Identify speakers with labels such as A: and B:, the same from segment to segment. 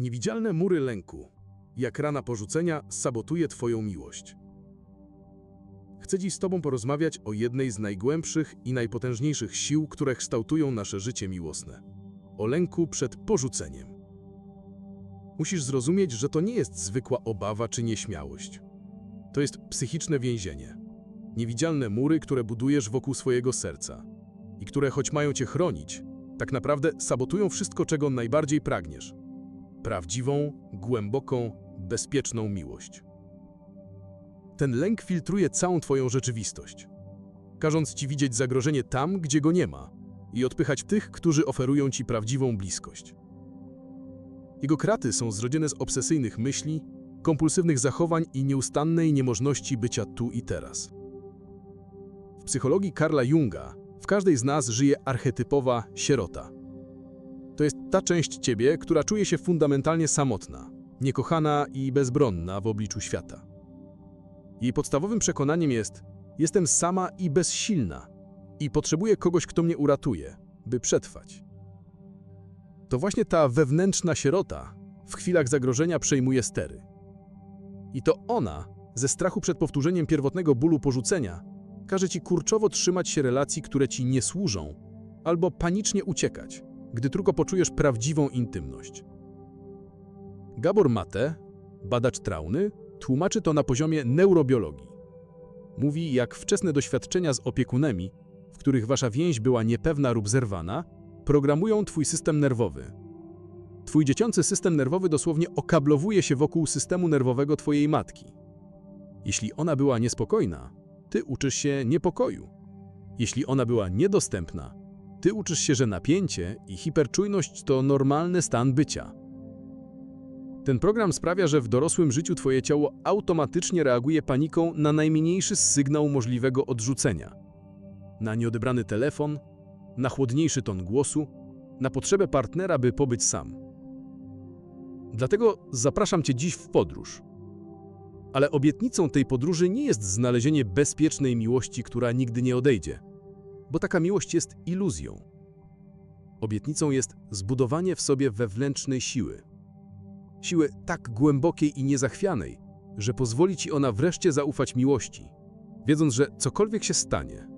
A: Niewidzialne mury lęku, jak rana porzucenia, sabotuje Twoją miłość. Chcę dziś z Tobą porozmawiać o jednej z najgłębszych i najpotężniejszych sił, które kształtują nasze życie miłosne. O lęku przed porzuceniem. Musisz zrozumieć, że to nie jest zwykła obawa czy nieśmiałość. To jest psychiczne więzienie. Niewidzialne mury, które budujesz wokół swojego serca i które, choć mają cię chronić, tak naprawdę sabotują wszystko, czego najbardziej pragniesz. Prawdziwą, głęboką, bezpieczną miłość. Ten lęk filtruje całą twoją rzeczywistość, każąc ci widzieć zagrożenie tam, gdzie go nie ma i odpychać tych, którzy oferują ci prawdziwą bliskość. Jego kraty są zrodzione z obsesyjnych myśli, kompulsywnych zachowań i nieustannej niemożności bycia tu i teraz. W psychologii Karla Junga w każdej z nas żyje archetypowa sierota. To jest ta część ciebie, która czuje się fundamentalnie samotna, niekochana i bezbronna w obliczu świata. Jej podstawowym przekonaniem jest: jestem sama i bezsilna i potrzebuję kogoś, kto mnie uratuje, by przetrwać. To właśnie ta wewnętrzna sierota w chwilach zagrożenia przejmuje stery. I to ona, ze strachu przed powtórzeniem pierwotnego bólu porzucenia, każe ci kurczowo trzymać się relacji, które ci nie służą, albo panicznie uciekać, gdy tylko poczujesz prawdziwą intymność. Gabor Mate, badacz traumy, tłumaczy to na poziomie neurobiologii. Mówi, jak wczesne doświadczenia z opiekunami, w których wasza więź była niepewna lub zerwana, programują twój system nerwowy. Twój dziecięcy system nerwowy dosłownie okablowuje się wokół systemu nerwowego twojej matki. Jeśli ona była niespokojna, ty uczysz się niepokoju. Jeśli ona była niedostępna, ty uczysz się, że napięcie i hiperczujność to normalny stan bycia. Ten program sprawia, że w dorosłym życiu twoje ciało automatycznie reaguje paniką na najmniejszy sygnał możliwego odrzucenia. Na nieodebrany telefon, na chłodniejszy ton głosu, na potrzebę partnera, by pobyć sam. Dlatego zapraszam cię dziś w podróż. Ale obietnicą tej podróży nie jest znalezienie bezpiecznej miłości, która nigdy nie odejdzie, bo taka miłość jest iluzją. Obietnicą jest zbudowanie w sobie wewnętrznej siły. Siły tak głębokiej i niezachwianej, że pozwoli ci ona wreszcie zaufać miłości, wiedząc, że cokolwiek się stanie,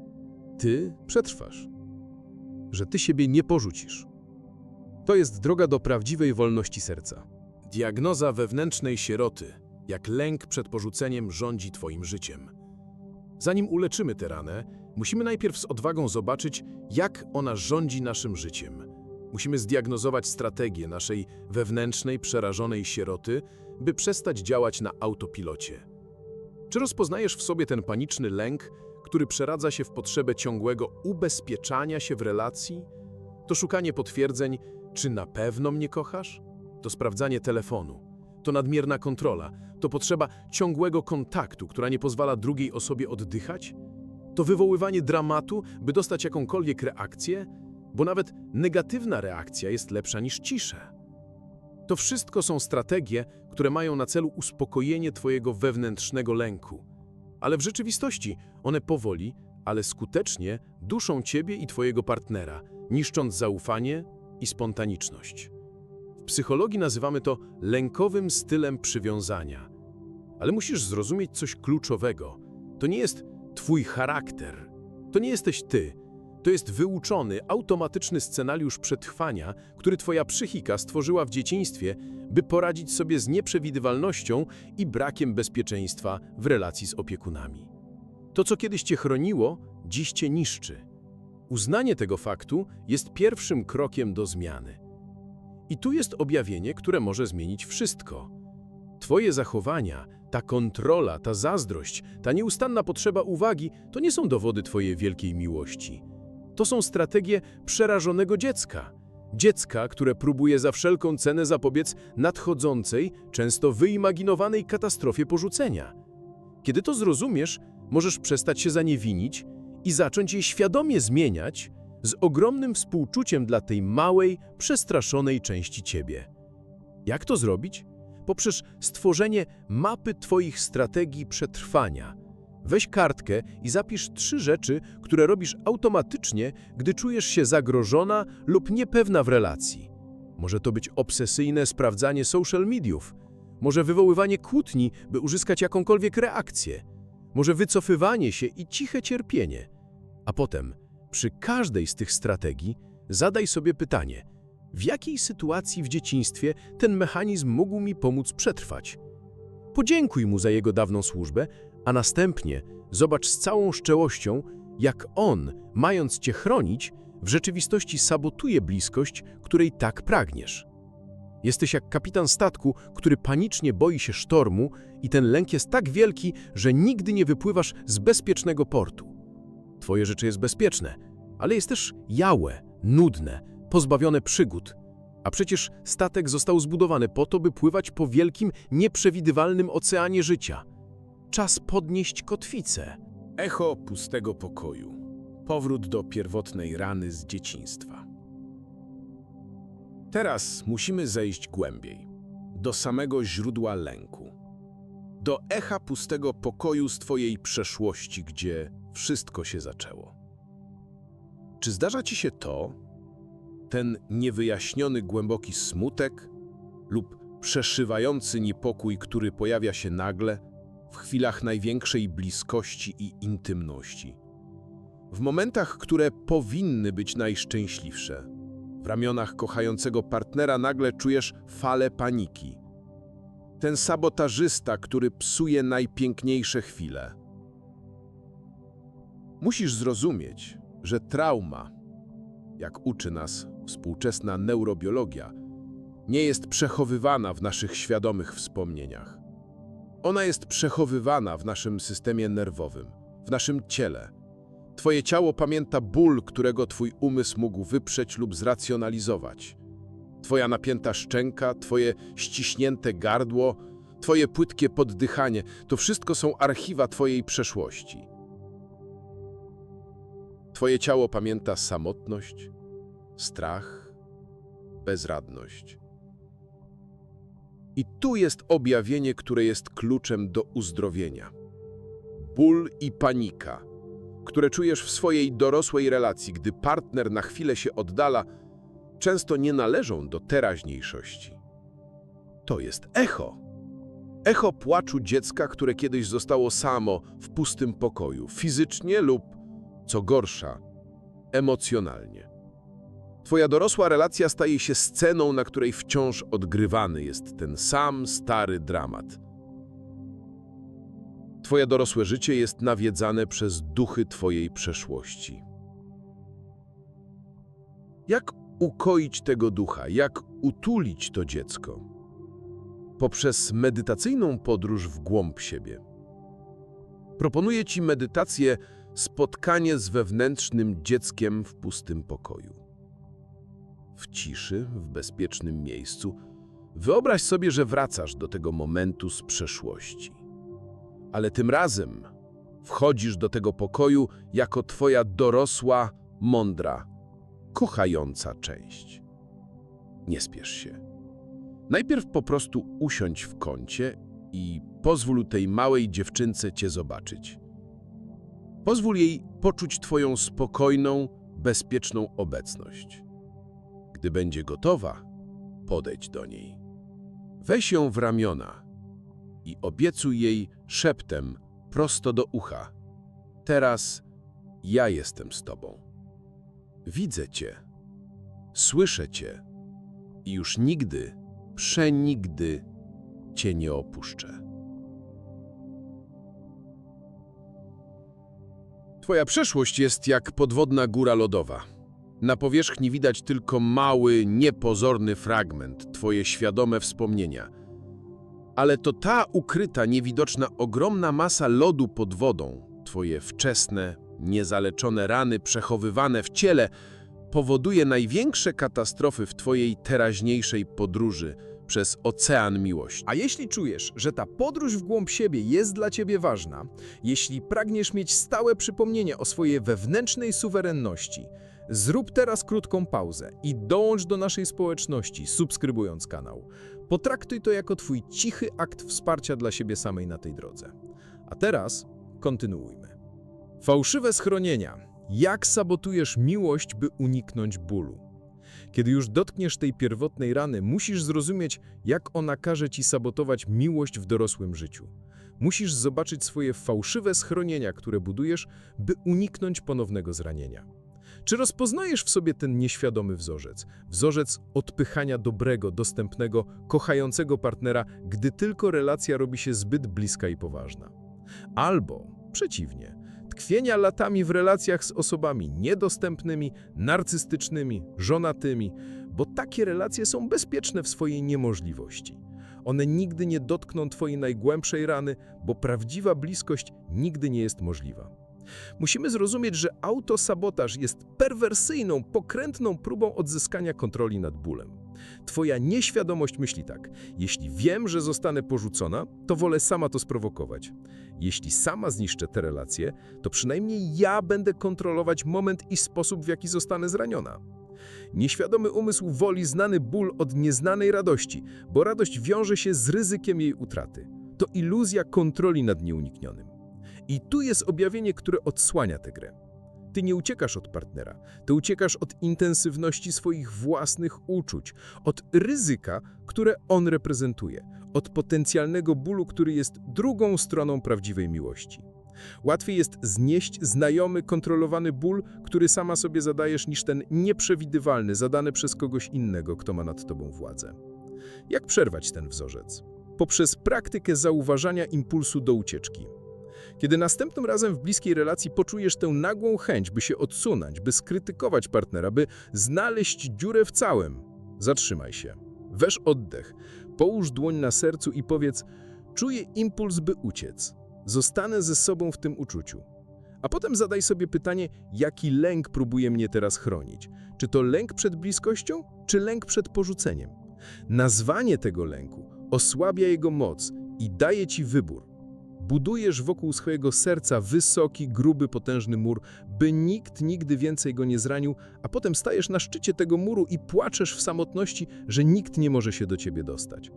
A: ty przetrwasz, że ty siebie nie porzucisz. To jest droga do prawdziwej wolności serca.
B: Diagnoza wewnętrznej sieroty, jak lęk przed porzuceniem rządzi Twoim życiem. Zanim uleczymy tę ranę, musimy najpierw z odwagą zobaczyć, jak ona rządzi naszym życiem. Musimy zdiagnozować strategię naszej wewnętrznej, przerażonej sieroty, by przestać działać na autopilocie. Czy rozpoznajesz w sobie ten paniczny lęk, który przeradza się w potrzebę ciągłego ubezpieczania się w relacji? To szukanie potwierdzeń, czy na pewno mnie kochasz? To sprawdzanie telefonu. To nadmierna kontrola. To potrzeba ciągłego kontaktu, która nie pozwala drugiej osobie oddychać? To wywoływanie dramatu, by dostać jakąkolwiek reakcję? Bo nawet negatywna reakcja jest lepsza niż cisza. To wszystko są strategie, które mają na celu uspokojenie Twojego wewnętrznego lęku. Ale w rzeczywistości one powoli, ale skutecznie duszą Ciebie i Twojego partnera, niszcząc zaufanie i spontaniczność. W psychologii nazywamy to lękowym stylem przywiązania. Ale musisz zrozumieć coś kluczowego. To nie jest Twój charakter. To nie jesteś Ty. To jest wyuczony, automatyczny scenariusz przetrwania, który Twoja psychika stworzyła w dzieciństwie, by poradzić sobie z nieprzewidywalnością i brakiem bezpieczeństwa w relacji z opiekunami. To, co kiedyś Cię chroniło, dziś Cię niszczy. Uznanie tego faktu jest pierwszym krokiem do zmiany. I tu jest objawienie, które może zmienić wszystko. Twoje zachowania, ta kontrola, ta zazdrość, ta nieustanna potrzeba uwagi to nie są dowody Twojej wielkiej miłości. To są strategie przerażonego dziecka. Dziecka, które próbuje za wszelką cenę zapobiec nadchodzącej, często wyimaginowanej katastrofie porzucenia. Kiedy to zrozumiesz, możesz przestać się za nie winić i zacząć je świadomie zmieniać z ogromnym współczuciem dla tej małej, przestraszonej części ciebie. Jak to zrobić? Poprzez stworzenie mapy Twoich strategii przetrwania. Weź kartkę i zapisz trzy rzeczy, które robisz automatycznie, gdy czujesz się zagrożona lub niepewna w relacji.
C: Może to być obsesyjne sprawdzanie social mediów. Może wywoływanie kłótni, by uzyskać jakąkolwiek reakcję. Może wycofywanie się i ciche cierpienie. A potem, przy każdej z tych strategii, zadaj sobie pytanie: w jakiej sytuacji w dzieciństwie ten mechanizm mógł mi pomóc przetrwać? Podziękuj mu za jego dawną służbę, a następnie zobacz z całą szczełością, jak on, mając cię chronić, w rzeczywistości sabotuje bliskość, której tak pragniesz. Jesteś jak kapitan statku, który panicznie boi się sztormu i ten lęk jest tak wielki, że nigdy nie wypływasz z bezpiecznego portu. Twoje życie jest bezpieczne, ale jest też jałe, nudne, pozbawione przygód. A przecież statek został zbudowany po to, by pływać po wielkim, nieprzewidywalnym oceanie życia. Czas podnieść kotwicę.
B: Echo pustego pokoju. Powrót do pierwotnej rany z dzieciństwa. Teraz musimy zejść głębiej, do samego źródła lęku. Do echa pustego pokoju z Twojej przeszłości, gdzie wszystko się zaczęło. Czy zdarza Ci się to, ten niewyjaśniony głęboki smutek lub przeszywający niepokój, który pojawia się nagle, w chwilach największej bliskości i intymności? W momentach, które powinny być najszczęśliwsze, w ramionach kochającego partnera nagle czujesz falę paniki. Ten sabotażysta, który psuje najpiękniejsze chwile. Musisz zrozumieć, że trauma, jak uczy nas współczesna neurobiologia, nie jest przechowywana w naszych świadomych wspomnieniach. Ona jest przechowywana w naszym systemie nerwowym, w naszym ciele. Twoje ciało pamięta ból, którego twój umysł mógł wyprzeć lub zracjonalizować. Twoja napięta szczęka, twoje ściśnięte gardło, twoje płytkie poddychanie to wszystko są archiwa twojej przeszłości. Twoje ciało pamięta samotność, strach, bezradność. I tu jest objawienie, które jest kluczem do uzdrowienia. Ból i panika, które czujesz w swojej dorosłej relacji, gdy partner na chwilę się oddala, często nie należą do teraźniejszości. To jest echo. Echo płaczu dziecka, które kiedyś zostało samo w pustym pokoju, fizycznie lub, co gorsza, emocjonalnie. Twoja dorosła relacja staje się sceną, na której wciąż odgrywany jest ten sam stary dramat. Twoje dorosłe życie jest nawiedzane przez duchy Twojej przeszłości. Jak ukoić tego ducha? Jak utulić to dziecko? Poprzez medytacyjną podróż w głąb siebie. Proponuję Ci medytację spotkanie z wewnętrznym dzieckiem w pustym pokoju. W ciszy, w bezpiecznym miejscu, wyobraź sobie, że wracasz do tego momentu z przeszłości. Ale tym razem wchodzisz do tego pokoju jako Twoja dorosła, mądra, kochająca część. Nie spiesz się. Najpierw po prostu usiądź w kącie i pozwól tej małej dziewczynce Cię zobaczyć. Pozwól jej poczuć Twoją spokojną, bezpieczną obecność. Gdy będzie gotowa, podejdź do niej. Weź ją w ramiona i obiecuj jej szeptem prosto do ucha. Teraz ja jestem z Tobą. Widzę Cię, słyszę Cię i już nigdy, przenigdy Cię nie opuszczę. Twoja przeszłość jest jak podwodna góra lodowa. Na powierzchni widać tylko mały, niepozorny fragment, Twoje świadome wspomnienia. Ale to ta ukryta, niewidoczna, ogromna masa lodu pod wodą, Twoje wczesne, niezaleczone rany przechowywane w ciele, powoduje największe katastrofy w Twojej teraźniejszej podróży przez ocean miłości.
D: A jeśli czujesz, że ta podróż w głąb siebie jest dla ciebie ważna, jeśli pragniesz mieć stałe przypomnienie o swojej wewnętrznej suwerenności, zrób teraz krótką pauzę i dołącz do naszej społeczności, subskrybując kanał. Potraktuj to jako twój cichy akt wsparcia dla siebie samej na tej drodze. A teraz kontynuujmy. Fałszywe schronienia. Jak sabotujesz miłość, by uniknąć bólu?
E: Kiedy już dotkniesz tej pierwotnej rany, musisz zrozumieć, jak ona każe ci sabotować miłość w dorosłym życiu. Musisz zobaczyć swoje fałszywe schronienia, które budujesz, by uniknąć ponownego zranienia. Czy rozpoznajesz w sobie ten nieświadomy wzorzec? Wzorzec odpychania dobrego, dostępnego, kochającego partnera, gdy tylko relacja robi się zbyt bliska i poważna. Albo, przeciwnie, tkwienia latami w relacjach z osobami niedostępnymi, narcystycznymi, żonatymi, bo takie relacje są bezpieczne w swojej niemożliwości. One nigdy nie dotkną Twojej najgłębszej rany, bo prawdziwa bliskość nigdy nie jest możliwa. Musimy zrozumieć, że autosabotaż jest perwersyjną, pokrętną próbą odzyskania kontroli nad bólem. Twoja nieświadomość myśli tak: jeśli wiem, że zostanę porzucona, to wolę sama to sprowokować. Jeśli sama zniszczę te relacje, to przynajmniej ja będę kontrolować moment i sposób, w jaki zostanę zraniona. Nieświadomy umysł woli znany ból od nieznanej radości, bo radość wiąże się z ryzykiem jej utraty. To iluzja kontroli nad nieuniknionym. I tu jest objawienie, które odsłania tę grę. Ty nie uciekasz od partnera, ty uciekasz od intensywności swoich własnych uczuć, od ryzyka, które on reprezentuje, od potencjalnego bólu, który jest drugą stroną prawdziwej miłości. Łatwiej jest znieść znajomy, kontrolowany ból, który sama sobie zadajesz, niż ten nieprzewidywalny, zadany przez kogoś innego, kto ma nad tobą władzę. Jak przerwać ten wzorzec? Poprzez praktykę zauważania impulsu do ucieczki. Kiedy następnym razem w bliskiej relacji poczujesz tę nagłą chęć, by się odsunąć, by skrytykować partnera, by znaleźć dziurę w całym, zatrzymaj się. Weź oddech, połóż dłoń na sercu i powiedz: Czuję impuls, by uciec. Zostanę ze sobą w tym uczuciu. A potem zadaj sobie pytanie, jaki lęk próbuje mnie teraz chronić? Czy to lęk przed bliskością, czy lęk przed porzuceniem? Nazwanie tego lęku osłabia jego moc i daje ci wybór. Budujesz wokół swojego serca wysoki, gruby, potężny mur, by nikt nigdy więcej go nie zranił, a potem stajesz na szczycie tego muru i płaczesz w samotności, że nikt nie może się do ciebie dostać.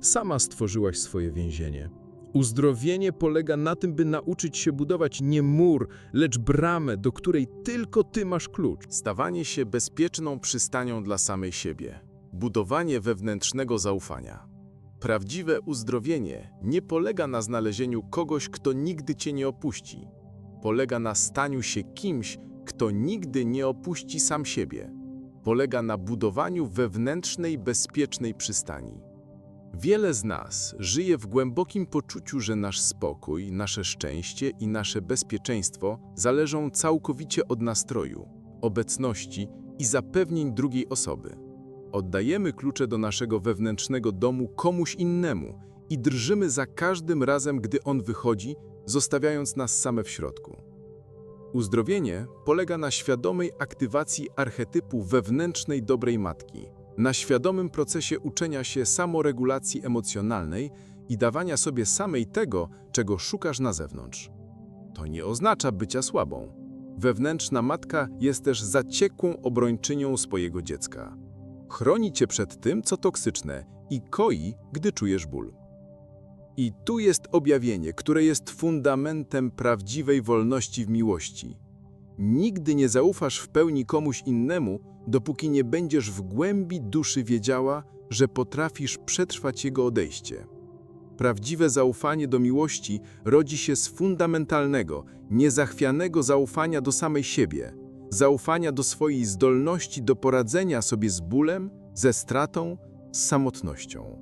E: Sama stworzyłaś swoje więzienie. Uzdrowienie polega na tym, by nauczyć się budować nie mur, lecz bramę, do której tylko ty masz klucz.
B: Stawanie się bezpieczną przystanią dla samej siebie. Budowanie wewnętrznego zaufania. Prawdziwe uzdrowienie nie polega na znalezieniu kogoś, kto nigdy cię nie opuści. Polega na staniu się kimś, kto nigdy nie opuści sam siebie. Polega na budowaniu wewnętrznej, bezpiecznej przystani. Wiele z nas żyje w głębokim poczuciu, że nasz spokój, nasze szczęście i nasze bezpieczeństwo zależą całkowicie od nastroju, obecności i zapewnień drugiej osoby. Oddajemy klucze do naszego wewnętrznego domu komuś innemu i drżymy za każdym razem, gdy on wychodzi, zostawiając nas same w środku. Uzdrowienie polega na świadomej aktywacji archetypu wewnętrznej dobrej matki, na świadomym procesie uczenia się samoregulacji emocjonalnej i dawania sobie samej tego, czego szukasz na zewnątrz. To nie oznacza bycia słabą. Wewnętrzna matka jest też zaciekłą obrończynią swojego dziecka. Chroni cię przed tym, co toksyczne i koi, gdy czujesz ból. I tu jest objawienie, które jest fundamentem prawdziwej wolności w miłości. Nigdy nie zaufasz w pełni komuś innemu, dopóki nie będziesz w głębi duszy wiedziała, że potrafisz przetrwać jego odejście. Prawdziwe zaufanie do miłości rodzi się z fundamentalnego, niezachwianego zaufania do samej siebie, zaufania do swojej zdolności do poradzenia sobie z bólem, ze stratą, z samotnością.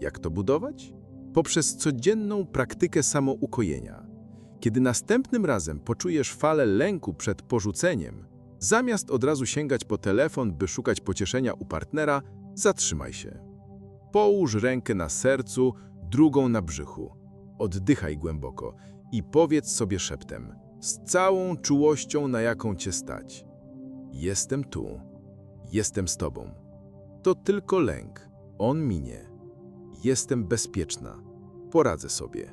B: Jak to budować? Poprzez codzienną praktykę samoukojenia. Kiedy następnym razem poczujesz falę lęku przed porzuceniem, zamiast od razu sięgać po telefon, by szukać pocieszenia u partnera, zatrzymaj się. Połóż rękę na sercu, drugą na brzuchu. Oddychaj głęboko i powiedz sobie szeptem, z całą czułością, na jaką cię stać. Jestem tu. Jestem z tobą. To tylko lęk. On minie. Jestem bezpieczna. Poradzę sobie.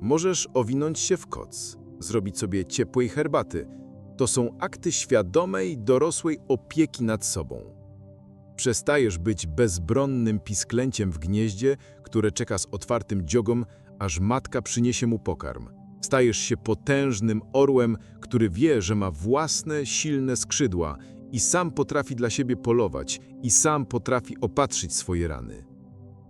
B: Możesz owinąć się w koc, zrobić sobie ciepłej herbaty. To są akty świadomej, dorosłej opieki nad sobą. Przestajesz być bezbronnym pisklęciem w gnieździe, które czeka z otwartym dziogom, aż matka przyniesie mu pokarm. Stajesz się potężnym orłem, który wie, że ma własne, silne skrzydła
F: i sam potrafi dla siebie polować i sam potrafi opatrzyć swoje rany.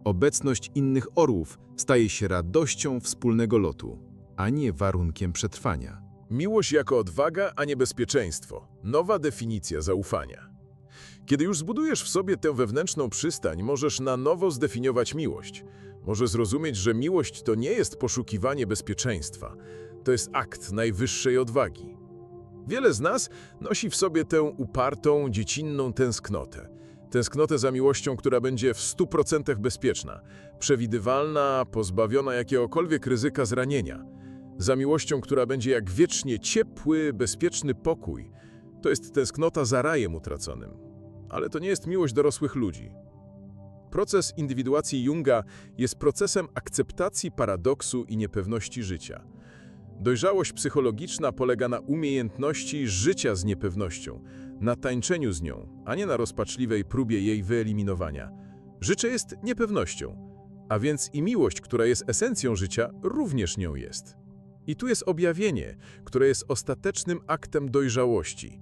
F: Obecność innych orłów staje się radością wspólnego lotu, a nie warunkiem przetrwania.
B: Miłość jako odwaga, a nie bezpieczeństwo. Nowa definicja zaufania. Kiedy już zbudujesz w sobie tę wewnętrzną przystań, możesz na nowo zdefiniować miłość. Możesz zrozumieć, że miłość to nie jest poszukiwanie bezpieczeństwa. To jest akt najwyższej odwagi. Wiele z nas nosi w sobie tę upartą, dziecinną tęsknotę. Tęsknotę za miłością, która będzie w 100% bezpieczna, przewidywalna, pozbawiona jakiegokolwiek ryzyka zranienia. Za miłością, która będzie jak wiecznie ciepły, bezpieczny pokój. To jest tęsknota za rajem utraconym. Ale to nie jest miłość dorosłych ludzi. Proces indywiduacji Junga jest procesem akceptacji paradoksu i niepewności życia. Dojrzałość psychologiczna polega na umiejętności życia z niepewnością, na tańczeniu z nią, a nie na rozpaczliwej próbie jej wyeliminowania. Życie jest niepewnością, a więc i miłość, która jest esencją życia, również nią jest. I tu jest objawienie, które jest ostatecznym aktem dojrzałości.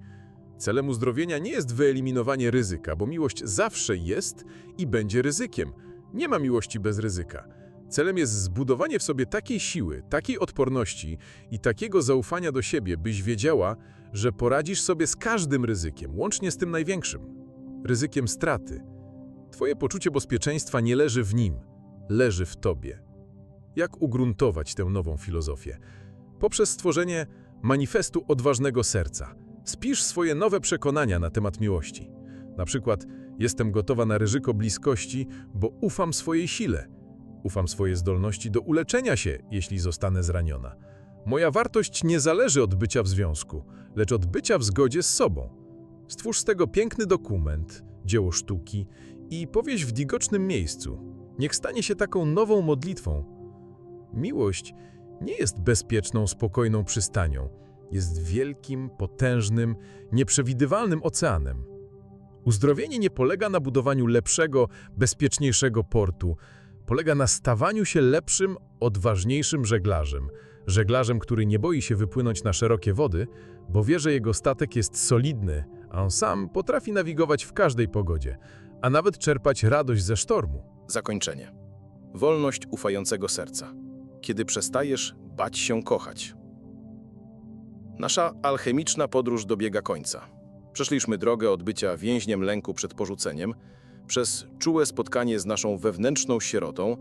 B: Celem uzdrowienia nie jest wyeliminowanie ryzyka, bo miłość zawsze jest i będzie ryzykiem. Nie ma miłości bez ryzyka. Celem jest zbudowanie w sobie takiej siły, takiej odporności i takiego zaufania do siebie, byś wiedziała, że poradzisz sobie z każdym ryzykiem, łącznie z tym największym ryzykiem straty. Twoje poczucie bezpieczeństwa nie leży w nim, leży w tobie. Jak ugruntować tę nową filozofię? Poprzez stworzenie manifestu odważnego serca. Spisz swoje nowe przekonania na temat miłości. Na przykład, jestem gotowa na ryzyko bliskości, bo ufam swojej sile. Ufam swojej zdolności do uleczenia się, jeśli zostanę zraniona. Moja wartość nie zależy od bycia w związku, lecz od bycia w zgodzie z sobą. Stwórz z tego piękny dokument, dzieło sztuki i powieś w digocznym miejscu. Niech stanie się taką nową modlitwą. Miłość nie jest bezpieczną, spokojną przystanią. Jest wielkim, potężnym, nieprzewidywalnym oceanem. Uzdrowienie nie polega na budowaniu lepszego, bezpieczniejszego portu. Polega na stawaniu się lepszym, odważniejszym żeglarzem. Żeglarzem, który nie boi się wypłynąć na szerokie wody, bo wie, że jego statek jest solidny, a on sam potrafi nawigować w każdej pogodzie, a nawet czerpać radość ze sztormu.
G: Zakończenie. Wolność ufającego serca. Kiedy przestajesz bać się kochać. Nasza alchemiczna podróż dobiega końca. Przeszliśmy drogę od bycia więźniem lęku przed porzuceniem, przez czułe spotkanie z naszą wewnętrzną sierotą,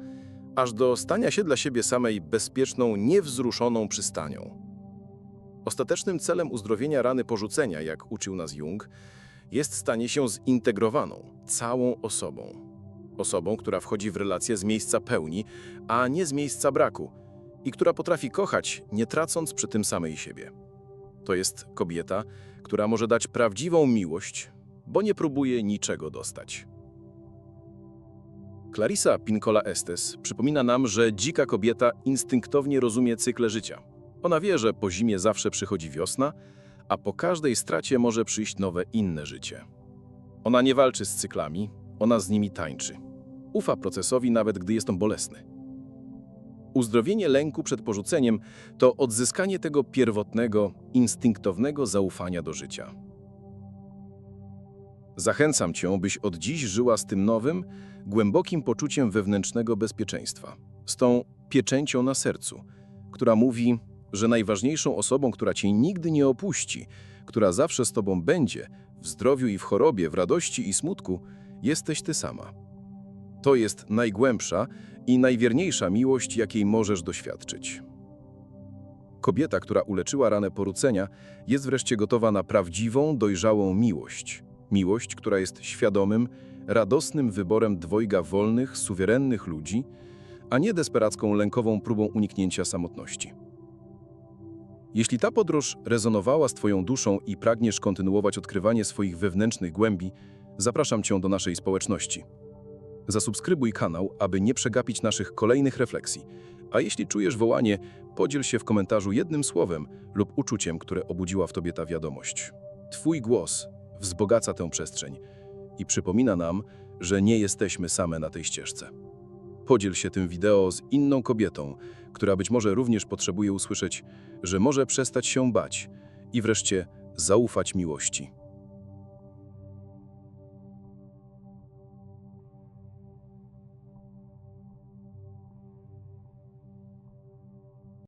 G: aż do stania się dla siebie samej bezpieczną, niewzruszoną przystanią. Ostatecznym celem uzdrowienia rany porzucenia, jak uczył nas Jung, jest stanie się zintegrowaną, całą osobą. Osobą, która wchodzi w relacje z miejsca pełni, a nie z miejsca braku i która potrafi kochać, nie tracąc przy tym samej siebie. To jest kobieta, która może dać prawdziwą miłość, bo nie próbuje niczego dostać. Clarissa Pincola Estes przypomina nam, że dzika kobieta instynktownie rozumie cykle życia. Ona wie, że po zimie zawsze przychodzi wiosna, a po każdej stracie może przyjść nowe, inne życie. Ona nie walczy z cyklami, ona z nimi tańczy. Ufa procesowi, nawet gdy jest on bolesny. Uzdrowienie lęku przed porzuceniem to odzyskanie tego pierwotnego, instynktownego zaufania do życia. Zachęcam Cię, byś od dziś żyła z tym nowym, głębokim poczuciem wewnętrznego bezpieczeństwa, z tą pieczęcią na sercu, która mówi, że najważniejszą osobą, która Cię nigdy nie opuści, która zawsze z Tobą będzie, w zdrowiu i w chorobie, w radości i smutku, jesteś Ty sama. To jest najgłębsza i najwierniejsza miłość, jakiej możesz doświadczyć. Kobieta, która uleczyła ranę porucenia, jest wreszcie gotowa na prawdziwą, dojrzałą miłość. Miłość, która jest świadomym, radosnym wyborem dwojga wolnych, suwerennych ludzi, a nie desperacką, lękową próbą uniknięcia samotności. Jeśli ta podróż rezonowała z Twoją duszą i pragniesz kontynuować odkrywanie swoich wewnętrznych głębi, zapraszam Cię do naszej społeczności. Zasubskrybuj kanał, aby nie przegapić naszych kolejnych refleksji. A jeśli czujesz wołanie, podziel się w komentarzu jednym słowem lub uczuciem, które obudziła w tobie ta wiadomość. Twój głos wzbogaca tę przestrzeń i przypomina nam, że nie jesteśmy same na tej ścieżce. Podziel się tym wideo z inną kobietą, która być może również potrzebuje usłyszeć, że może przestać się bać i wreszcie zaufać miłości.